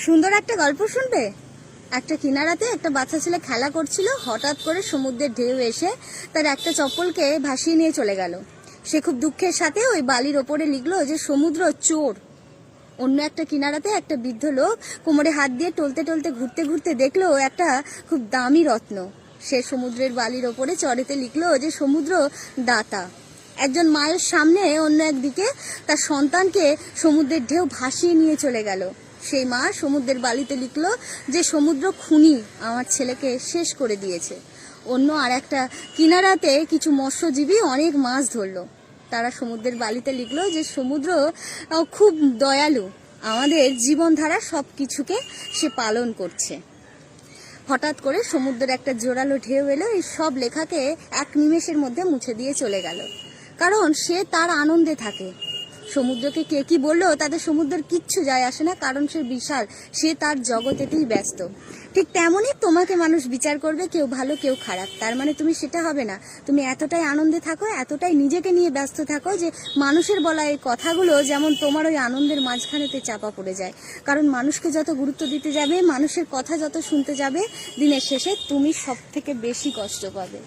সুন্দর একটা গল্প শুনবে? একটা কিনারাতে একটা বাচ্চা ছেলে খেলা করছিল, হঠাৎ করে সমুদ্রের ঢেউ এসে তার একটা চপ্পলকে ভাসিয়ে নিয়ে চলে গেল। সে খুব দুঃখের সাথে ওই বালির ওপরে লিখলো যে, সমুদ্র চোর। অন্য একটা কিনারাতে একটা বৃদ্ধ লোক কোমরে হাত দিয়ে টলতে টলতে ঘুরতে ঘুরতে দেখল একটা খুব দামি রত্ন। সে সমুদ্রের বালির ওপরে চড়েতে লিখলো যে, সমুদ্র দাতা। একজন মায়ের সামনে অন্য একদিকে তার সন্তানকে সমুদ্রের ঢেউ ভাসিয়ে নিয়ে চলে গেল। সেই মা সমুদ্রের বালিতে লিখলো যে সমুদ্র খুনি আমার ছেলেকে শেষ করে দিয়েছে। অন্য আর একটা কিনারাতে কিছু মৎস্যজীবী অনেক মাছ ধরলো। তারা সমুদ্রের বালিতে লিখলো যে সমুদ্র খুব দয়ালু। আমাদের জীবনধারা সব কিছুকে সে পালন করছে। হঠাৎ করে সমুদ্রের একটা জোরালো ঢেউ এলো, এই সব লেখাকে এক নিমেষের মধ্যে মুছে দিয়ে চলে গেল। কারণ সে তার আনন্দে থাকে। সমুদ্রকে কে কি বলল তাতে সমুদ্রের কিচ্ছু যায় আসে না, কারণ সে বিশাল, সে তার জগতেতেই ব্যস্ত। ঠিক তেমনই তোমাকে মানুষ বিচার করবে, কেউ ভালো, কেউ খারাপ। তার মানে তুমি সেটা হবে না। তুমি এতটাই আনন্দে থাকো, এতটাই নিজেকে নিয়ে ব্যস্ত থাকো যে মানুষের বলা এই কথাগুলো যেমন তোমার ওই আনন্দের মাঝখানেতে চাপা পড়ে যায়। কারণ মানুষকে যত গুরুত্ব দিতে যাবে, মানুষের কথা যত শুনতে যাবে, দিনের শেষে তুমি সব থেকে বেশি কষ্ট পাবে।